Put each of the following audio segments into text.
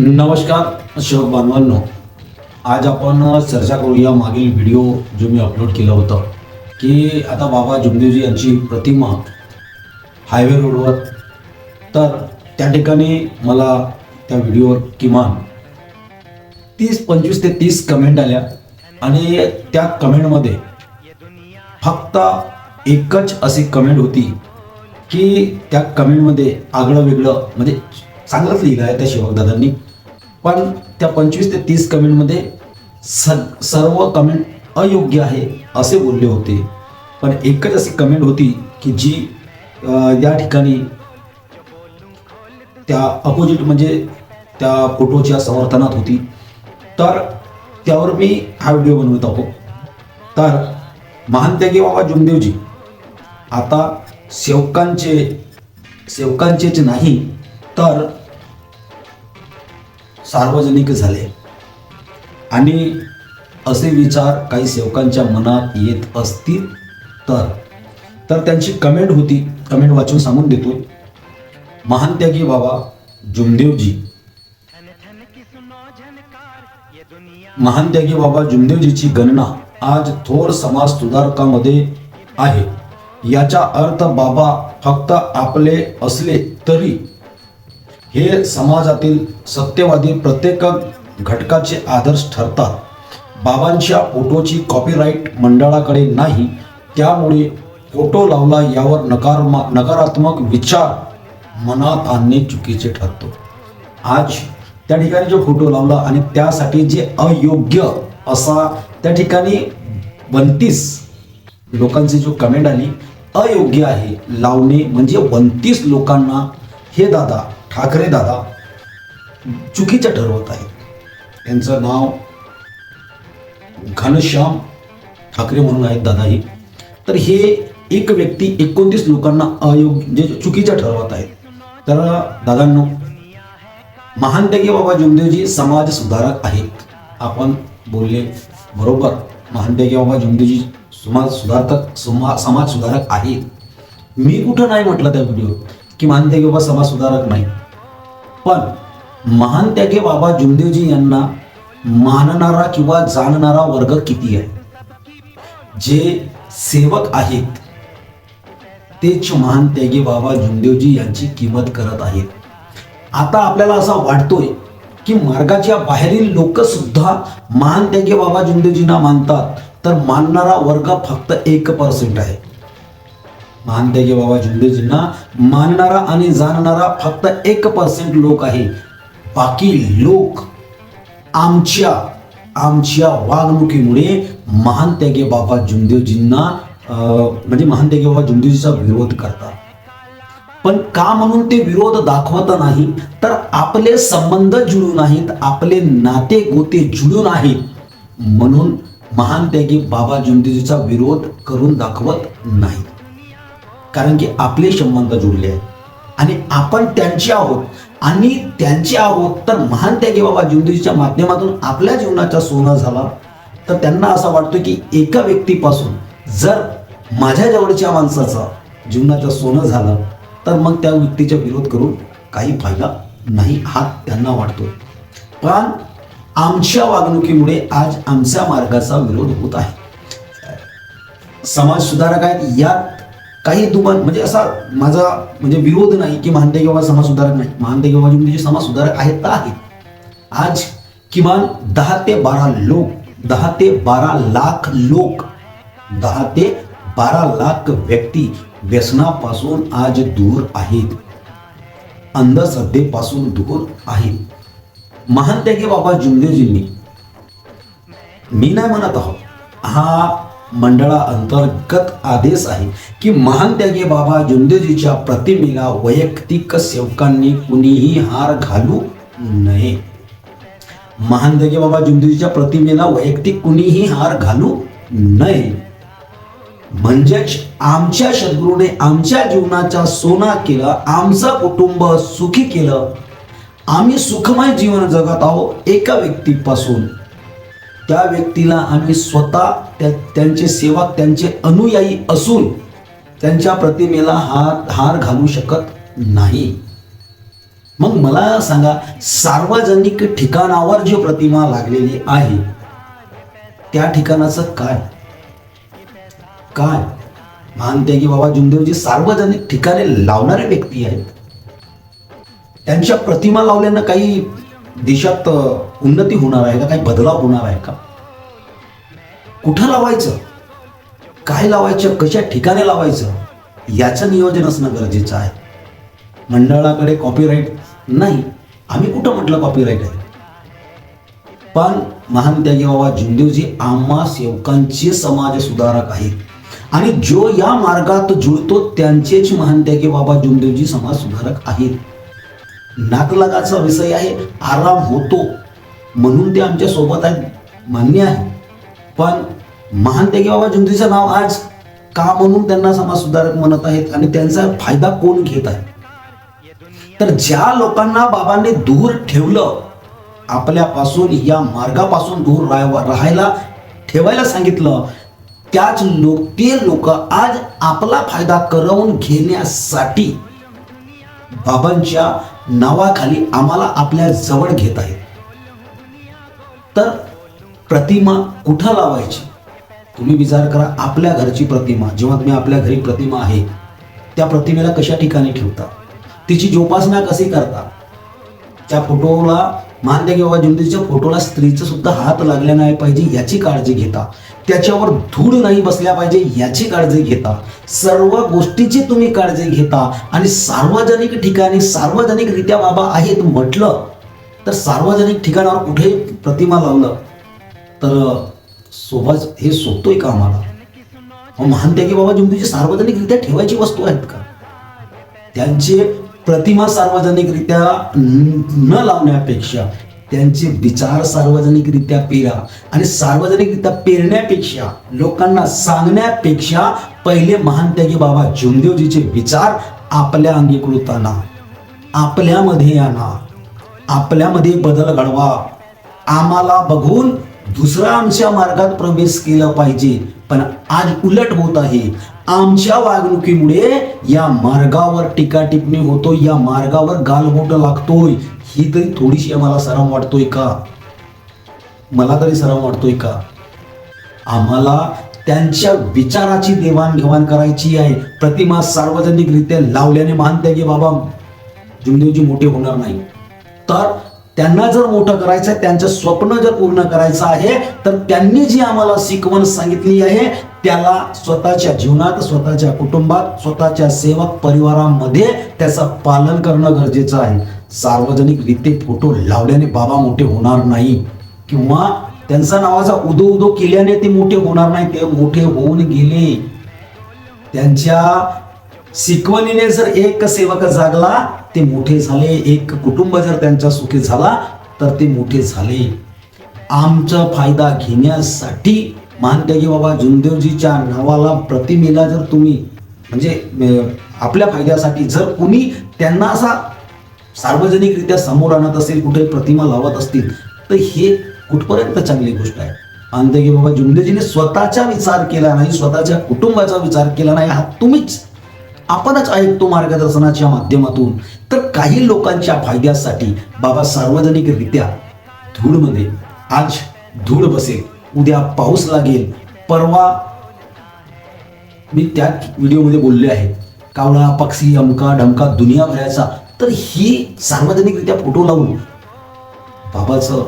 नमस्कार शिवक बांधवांनो आज आपण चर्चा करूया मागील व्हिडिओ जो मी अपलोड केलं होतं की आता बाबा जुमदेवजी यांची प्रतिमा हायवे रोडवर तर त्या ठिकाणी मला त्या व्हिडिओवर किमान तीस पंचवीस ते तीस कमेंट आल्या. आणि त्या कमेंटमध्ये फक्त एकच अशी कमेंट होती की त्या कमेंटमध्ये आगळं वेगळं म्हणजे चांगलंच लिहिलं आहे त्या शिवकदादांनी पण त्या पंचवीस ते तीस कमेंटमध्ये स सर्व कमेंट अयोग्य आहे असे बोलले होते. पण एकच अशी कमेंट होती की जी या ठिकाणी त्या अपोजिट म्हणजे त्या फोटोच्या समर्थनात होती. तर त्यावर मी हा व्हिडिओ बनवत आहो. तर महानत्यागी बाबा जुमदेवजी आता सेवकांचे सेवकांचेच नाही तर सार्वजनिक झाले. आणि असे विचार काही सेवकांच्या मनात येत असतील तर. तर त्यांची कमेंट होती. कमेंट वाचून सांगून देतो. महान त्यागी बाबा जुमदेवजी. महान त्यागी बाबा जुमदेवजीची गणना आज थोर समाज सुधारकामध्ये आहे. याचा अर्थ बाबा फक्त आपले असले तरी हे समाजातील सत्यवादी प्रत्येक घटकाचे आदर्श ठरतात. बाबांच्या फोटोची कॉपीराईट मंडळाकडे नाही त्यामुळे फोटो लावला यावर नकार नकारात्मक विचार मनात आणणे चुकीचे ठरतो. आज त्या ठिकाणी जो फोटो लावला आणि त्यासाठी जे अयोग्य असा त्या ठिकाणी बंतीस लोकांची जो कमेंट आली अयोग्य आहे लावणे म्हणजे बंतीस लोकांना हे दादा ठाकरे दादा चुकीचं ठरवत आहेत. यांचं नाव घनश्याम ठाकरे म्हणून आहेत दादा ही तर हे एक व्यक्ती एकोणतीस लोकांना अयोग्य जे चुकीचं ठरवत आहेत. तर दादांनो महान बाबा जुमदेवजी समाज सुधारक आहेत. आपण बोलले बरोबर. महान बाबा जुमदेवजी समाज सुधारक समा समाज सुधारक आहेत. मी कुठं नाही म्हटलं त्या व्हिडिओ की महान बाबा समाज सुधारक नाही. पण महान त्यागे बाबा जुमदेवजी यांना मानणारा किंवा जाणणारा वर्ग किती आहे? जे सेवक आहेत तेच महान त्यागे बाबा जुमदेवजी यांची किंमत करत आहेत. आता आपल्याला असा वाटतोय की मार्गाच्या बाहेरील लोक सुद्धा महान त्यागे बाबा जुमदेवजींना मानतात तर मानणारा वर्ग फक्त एक पर्सेंट आहे. महान बाबा झेंडूजींना मानणारा आणि जाणणारा फक्त एक पर्सेंट लोक आहे. बाकी लोक आमच्या आमच्या वागणुकीमुळे महान त्यागे बाबा जुमदेवजींना म्हणजे महान त्यागे बाबा जुमदेवजीचा विरोध करतात. पण का म्हणून ते विरोध दाखवत नाही? तर आपले संबंध जुळून आहेत आपले नाते गोते जुळून आहेत म्हणून महान त्यागी बाबा जुमदेवजीचा विरोध करून दाखवत नाहीत. कारण की आपले संबंध जुळले आहेत. आणि आपण त्यांचे आहोत. आणि त्यांचे आहोत तर महान त्यागी बाबा जुमदेवजीच्या माध्यमातून आपल्या जीवनाचा सोनं झाला. तर त्यांना असं वाटतं की एका व्यक्तीपासून जर माझ्या जवळच्या माणसाचा जीवनाचं सोनं झालं तर मग त्या व्यक्तीचा विरोध करून काही फायदा नाही हा त्यांना वाटतो. पण आमच्या वागणुकीमुळे आज आमच्या मार्गाचा विरोध होत आहे. समाज सुधारक आहेत. यात काही दुमान म्हणजे असा माझा म्हणजे विरोध नाही की महानते किंवा समाज सुधारक नाही. महानते किंवा म्हणजे समाज सुधारक आहेत तर आहेत. आज किमान दहा ते बारा लोक दहा ते बारा लाख लोक दहा ते बारा लाख व्यक्ती व्यसनापासून आज दूर आहेत. अंधश्रद्धेपासून दूर आहेत. महान त्यागी बाबा जुमदेवजींनी मी नाही म्हणत आहोत. हा मंडळा अंतर्गत आदेश आहे की महानत्यागी बाबा जुंदेजीच्या प्रतिमेला वैयक्तिक सेवकांनी कुणीही हार घालू नये. महान बाबा जुंदेजीच्या प्रतिमेला वैयक्तिक कुणीही हार घालू नये. म्हणजेच आमच्या सद्गुरूने आमच्या जीवनाचा सोना केला आमचं कुटुंब सुखी केलं. आम्ही सुखमय जीवन जगत आहोत एका व्यक्तीपासून. त्या व्यक्तीला आम्ही स्वतः त्या त्यांचे सेवक त्यांचे अनुयायी असून त्यांच्या प्रतिमेला हार हार घालू शकत नाही. मग मला सांगा सार्वजनिक ठिकाणावर जी प्रतिमा लागलेली आहे त्या ठिकाणाचं काय? काय? मानते की बाबा जुमदेवजी सार्वजनिक ठिकाणी लावणारे व्यक्ती आहेत. त्यांच्या प्रतिमा लावल्यानं काही देशात उन्नती होणार आहे का? काही बदलाव होणार आहे का? कुठं लावायचं? काय लावायचं? कशा ठिकाणी लावायचं? याचं नियोजन असणं गरजेचं आहे. मंडळाकडे कॉपीराईट नाही. आम्ही कुठं म्हटलं कॉपीराईट आहे? पण महान त्यागी बाबा जिंदेवजी आम्हा सेवकांचे समाज सुधारक आहेत आणि जो या मार्गात जुळतो त्यांचेच महान त्यागी बाबा जिंदेवजी समाज सुधारक आहेत. नातलगाचा विषय आहे आराम होतो. म्हणून ते आमच्यासोबत आहेत. मान्य आहे. पण महान बाबा जुंतीचं नाव आज का म्हणून त्यांना समाज सुधारक म्हणत आहेत आणि त्यांचा फायदा कोण घेत आहे? तर ज्या लोकांना बाबांनी दूर ठेवलं आपल्यापासून या मार्गापासून दूर राहायला ठेवायला सांगितलं त्याच लोक ते लोक आज आपला फायदा करवून घेण्यासाठी बाबांच्या नावाखाली आम्हाला आपल्या जवळ घेत आहेत. तर प्रतिमा कुठं लावायची? तुम्ही विचार करा आपल्या घरची प्रतिमा. जेव्हा तुम्ही आपल्या घरी प्रतिमा आहे त्या प्रतिमेला कशा ठिकाणी ठेवता? तिची जोपासना कशी करता? त्या फोटोला मान्य किंवा बाबा जुंदीच्या फोटोला स्त्रीचा सुद्धा हात लागला नाही पाहिजे याची काळजी घेता. त्याच्यावर धूळ नाही बसल्या पाहिजे याची काळजी घेता. सर्व गोष्टीची तुम्ही काळजी घेता आणि सार्वजनिक ठिकाणी सार्वजनिकरित्या बाबा आहेत म्हटलं तर सार्वजनिक ठिकाणावर कुठेही प्रतिमा लावलं? तर सोबत हे सोपतोय का आम्हाला? मग मानते की बाबा जुंबीची सार्वजनिकरित्या ठेवायची वस्तू आहेत का? त्यांचे प्रतिमा सार्वजनिकरित्या न न लावण्यापेक्षा त्यांचे विचार सार्वजनिकरित्या पेरा आणि सार्वजनिकरित्या पेरण्यापेक्षा लोकांना सांगण्यापेक्षा पहिले महान त्यागी बाबा जुमदेवजीचे विचार आपल्या अंगीकृत आणा. आपल्यामध्ये आणा. आपल्यामध्ये बदल घडवा. आम्हाला बघून दुसरा आमच्या मार्गात प्रवेश केला पाहिजे. पण आज उलट होत आहे. आमच्या वागणुकीमुळे या मार्गावर टीका टिप्पणी होतो या मार्गावर गालबोट लागतोय. ही तरी थोडीशी आम्हाला सराव वाटतोय का? मला तरी सराव वाटतोय का? आम्हाला त्यांच्या विचाराची देवाणघेवाण करायची आहे. प्रतिमा सार्वजनिकरित्या लावल्याने मानते की बाबा जुमदेवजी मोठे होणार नाही. तर त्यांना जर मोठं करायचं आहे त्यांचं स्वप्न जर पूर्ण करायचं आहे तर त्यांनी जी आम्हाला शिकवण सांगितली आहे त्याला स्वतःच्या जीवनात स्वतःच्या कुटुंबात स्वतःच्या सेवक परिवारामध्ये त्याचं पालन करणं गरजेचं आहे. सार्वजनिक रीते फोटो लावल्याने बाबा मोठे होणार नाही. किंवा त्यांचा नावाचा उदो उदो केल्याने ते मोठे होणार नाही ते मोठे होऊन गेले. त्यांच्या शिकवणीने जर एक सेवक जागला ते मोठे झाले. एक कुटुंब जर त्यांचा सुखी झाला तर ते मोठे झाले. आमचा फायदा घेण्यासाठी मानते की बाबा जुनदेवजीच्या नावाला प्रतिमेला जर तुम्ही म्हणजे आपल्या फायद्यासाठी जर कुणी त्यांना असा सार्वजनिकरित्या समोर आणत असेल कुठे प्रतिमा लावत असतील तर हे कुठपर्यंत चांगली गोष्ट आहे? मानते की बाबा जुंदेजीने स्वतःचा विचार केला नाही स्वतःच्या कुटुंबाचा विचार केला नाही हा तुम्हीच आपणच ऐकतो मार्गदर्शनाच्या माध्यमातून तर काही लोकांच्या फायद्यासाठी बाबा सार्वजनिकरित्या धूळमध्ये आज धूळ बसेल. उद्या पाऊस लागेल. परवा मी त्या व्हिडिओमध्ये बोलले आहे. कावळा पक्षी अमका ढमका दुनिया भरायचा तर ही सार्वजनिकरित्या फोटो लावून बाबाचं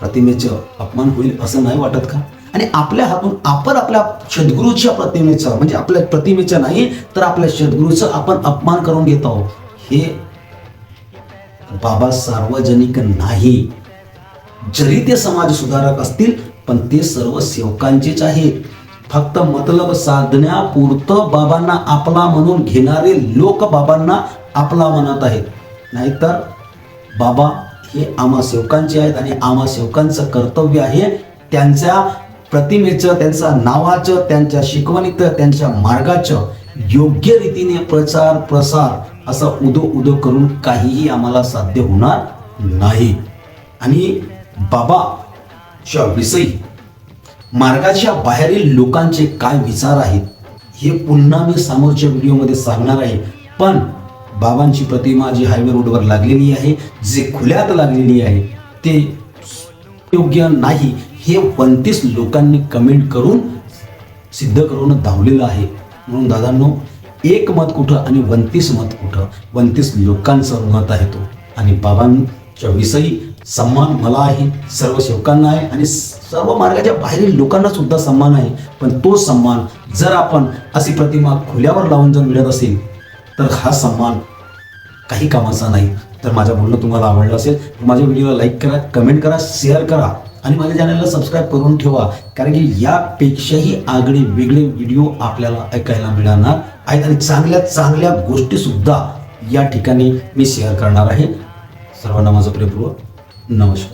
प्रतिमेचं अपमान होईल असं नाही वाटत का? आणि आपल्या हातून आपण आपल्या सद्गुरूच्या प्रतिमेचं म्हणजे आपल्या प्रतिमेचं नाही तर आपल्या सद्गुरूचा आपण अपमान करून घेत आहोत. हे बाबा सार्वजनिक नाही. जरी ते समाज सुधारक असतील पण ते सर्व सेवकांचेच आहेत. फक्त मतलब साधण्यापुरतं बाबांना आपला म्हणून घेणारे लोक बाबांना आपला म्हणत आहेत. नाहीतर बाबा हे आम्हा सेवकांचे आहेत आणि आम्हा सेवकांचं कर्तव्य आहे त्यांच्या प्रतिमेचं त्यांच्या नावाचं त्यांच्या शिकवणीचं त्यांच्या मार्गाचं योग्य रीतीने प्रचार प्रसार असं उदो उदो करून काहीही आम्हाला साध्य होणार नाही. आणि बाबाच्या विषयी मार्गाच्या बाहेरील लोकांचे काय विचार आहेत हे पुन्हा मी समोरच्या व्हिडिओमध्ये सांगणार आहे. पण बाबांची प्रतिमा जी हायवे रोडवर लागलेली आहे जे खुल्यात लागलेली आहे ते योग्य नाही. हे पंतीस लोकांनी कमेंट करून सिद्ध करून धावलेलं आहे. म्हणून दादांनो एक मत कुठं आणि वनतीस मत कुठं? वनतीस लोकांचं मत आहे तो. आणि बाबांच्या विषयी सन्मान मला आहे सर्व सेवकांना आहे आणि सर्व मार्गाच्या बाहेरील लोकांना सुद्धा सन्मान आहे. पण तो सन्मान जर आपण अशी प्रतिमा खुल्यावर लावून जर मिळत असेल तर हा सन्मान काही कामाचा नाही. तर माझं बोलणं तुम्हाला आवडलं असेल माझ्या व्हिडिओला लाईक करा कमेंट करा शेअर करा. आणि माझ्या चॅनलला सबस्क्राईब करून ठेवा. कारण की यापेक्षाही आगळे वेगळे व्हिडिओ आपल्याला ऐकायला मिळणार आहेत. आणि चांगल्या चांगल्या गोष्टीसुद्धा या ठिकाणी मी शेअर करणार आहे. सर्वांना माझं प्रेपूर्वक नमस्कार.